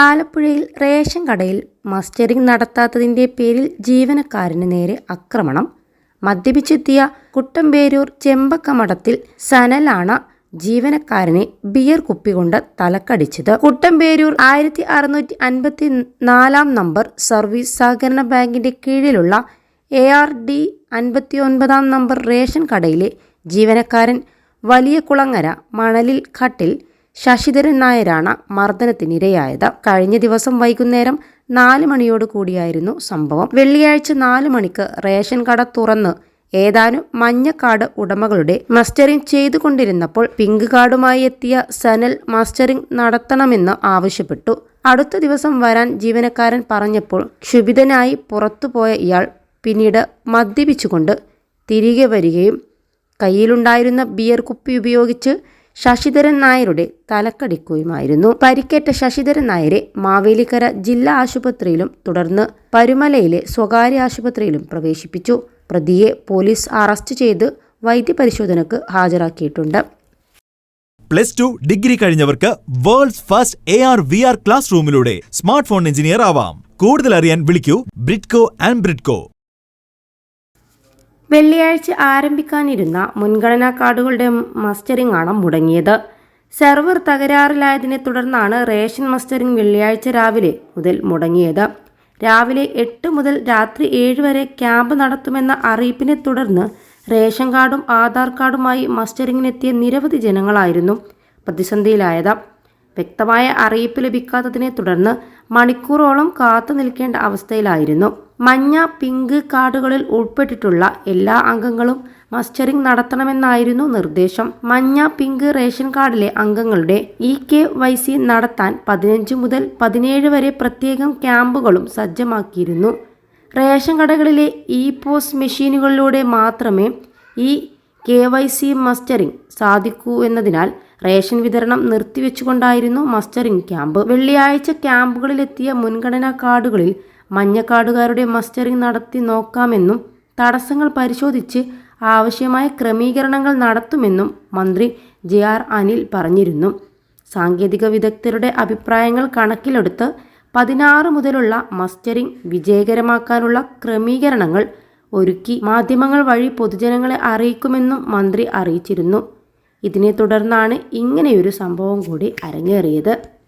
ആലപ്പുഴയിൽ റേഷൻ കടയിൽ മസ്റ്ററിംഗ് നടത്താത്തതിന്റെ പേരിൽ ജീവനക്കാരന് നേരെ ആക്രമണം. മദ്യപിച്ചെത്തിയ കുട്ടമ്പേരൂർ ചെമ്പക്കമടത്തിൽ സനലാണ് ജീവനക്കാരനെ ബിയർ കുപ്പികൊണ്ട് തലക്കടിച്ചത്. കുട്ടമ്പേരൂർ ആയിരത്തി അറുന്നൂറ്റി അൻപത്തി നാലാം നമ്പർ സർവീസ് സഹകരണ ബാങ്കിന്റെ കീഴിലുള്ള എ ആർ ഡി അൻപത്തി ഒൻപതാം നമ്പർ റേഷൻ കടയിലെ ജീവനക്കാരൻ വലിയ കുളങ്ങര മണലിൽ ഘട്ടിൽ ശശിധരൻ നായരാണ് മർദ്ദനത്തിനിരയായത്. കഴിഞ്ഞ ദിവസം വൈകുന്നേരം നാല് മണിയോട് കൂടിയായിരുന്നു സംഭവം. വെള്ളിയാഴ്ച നാല് മണിക്ക് റേഷൻ കട തുറന്ന് ഏതാനും മഞ്ഞക്കാട് ഉടമകളുടെ മസ്റ്ററിംഗ് ചെയ്തുകൊണ്ടിരുന്നപ്പോൾ പിങ്ക് കാർഡുമായി എത്തിയ സനൽ മസ്റ്ററിംഗ് നടത്തണമെന്ന് ആവശ്യപ്പെട്ടു. അടുത്ത ദിവസം വരാൻ ജീവനക്കാരൻ പറഞ്ഞപ്പോൾ ക്ഷുഭിതനായി പുറത്തുപോയ ഇയാൾ പിന്നീട് മദ്യപിച്ചുകൊണ്ട് തിരികെ വരികയും കയ്യിലുണ്ടായിരുന്ന ബിയർ കുപ്പി ഉപയോഗിച്ച് ശശിധരൻ നായരുടെ തലക്കടിക്കുകയുമായിരുന്നു പരിക്കേറ്റ ശശിധരൻ നായരെ മാവേലിക്കര ജില്ലാ ആശുപത്രിയിലും തുടർന്ന് പരുമലയിലെ സ്വകാര്യ ആശുപത്രിയിലും പ്രവേശിപ്പിച്ചു. പ്രതിയെ പോലീസ് അറസ്റ്റ് ചെയ്ത് വൈദ്യപരിശോധനക്ക് ഹാജരാക്കിയിട്ടുണ്ട്. Plus two degree കഴിഞ്ഞവർക്ക് world's first A R V R class റൂമിലൂടെ smart phone engineer ആവാം. കൂടുതൽ അറിയാൻ വിളിക്കൂ. ബ്രിഡ്കോ ആൻഡ് ബ്രിഡ്കോ. വെള്ളിയാഴ്ച ആരംഭിക്കാനിരുന്ന മുൻഗണനാ കാർഡുകളുടെ മസ്റ്ററിംഗ് ആണ് മുടങ്ങിയത്. സെർവർ തകരാറിലായതിനെ തുടർന്നാണ് റേഷൻ മസ്റ്ററിംഗ് വെള്ളിയാഴ്ച രാവിലെ മുതൽ മുടങ്ങിയത്. രാവിലെ എട്ട് മുതൽ രാത്രി ഏഴ് വരെ ക്യാമ്പ് നടത്തുമെന്ന അറിയിപ്പിനെ തുടർന്ന് റേഷൻ കാർഡും ആധാർ കാർഡുമായി മസ്റ്ററിംഗിനെത്തിയ നിരവധി ജനങ്ങളായിരുന്നു പ്രതിസന്ധിയിലായത്. വ്യക്തമായ അറിയിപ്പ് ലഭിക്കാത്തതിനെ തുടർന്ന് മണിക്കൂറോളം കാത്തു നിൽക്കേണ്ട അവസ്ഥയിലായിരുന്നു. മഞ്ഞ പിങ്ക് കാർഡുകളിൽ ഉൾപ്പെട്ടിട്ടുള്ള എല്ലാ അംഗങ്ങളും മസ്റ്ററിംഗ് നടത്തണമെന്നായിരുന്നു നിർദ്ദേശം. മഞ്ഞ പിങ്ക് റേഷൻ കാർഡിലെ അംഗങ്ങളുടെ ഇ കെ വൈ സി നടത്താൻ പതിനഞ്ച് മുതൽ പതിനേഴ് വരെ പ്രത്യേകം ക്യാമ്പുകളും സജ്ജമാക്കിയിരുന്നു. റേഷൻ കടകളിലെ ഇ പോസ് മെഷീനുകളിലൂടെ മാത്രമേ ഈ കെ വൈ സി മസ്റ്ററിംഗ് സാധിക്കൂ എന്നതിനാൽ റേഷൻ വിതരണം നിർത്തിവെച്ചുകൊണ്ടായിരുന്നു മസ്റ്ററിംഗ് ക്യാമ്പ്. വെള്ളിയാഴ്ച ക്യാമ്പുകളിലെത്തിയ മുൻഗണനാ കാർഡുകളിൽ മഞ്ഞക്കാർഡുകാരുടെ മസ്റ്ററിംഗ് നടത്തി നോക്കാമെന്നും തടസ്സങ്ങൾ പരിശോധിച്ച് ആവശ്യമായ ക്രമീകരണങ്ങൾ നടത്തുമെന്നും മന്ത്രി ജെ ആർ അനിൽ പറഞ്ഞിരുന്നു. സാങ്കേതിക വിദഗ്ധരുടെ അഭിപ്രായങ്ങൾ കണക്കിലെടുത്ത് പതിനാറ് മുതലുള്ള മസ്റ്ററിംഗ് വിജയകരമാക്കാനുള്ള ക്രമീകരണങ്ങൾ ഒരുക്കി മാധ്യമങ്ങൾ വഴി പൊതുജനങ്ങളെ അറിയിക്കുമെന്നും മന്ത്രി അറിയിച്ചിരുന്നു. ഇതിനെ തുടർന്നാണ് ഇങ്ങനെയൊരു സംഭവം കൂടി അരങ്ങേറിയത്.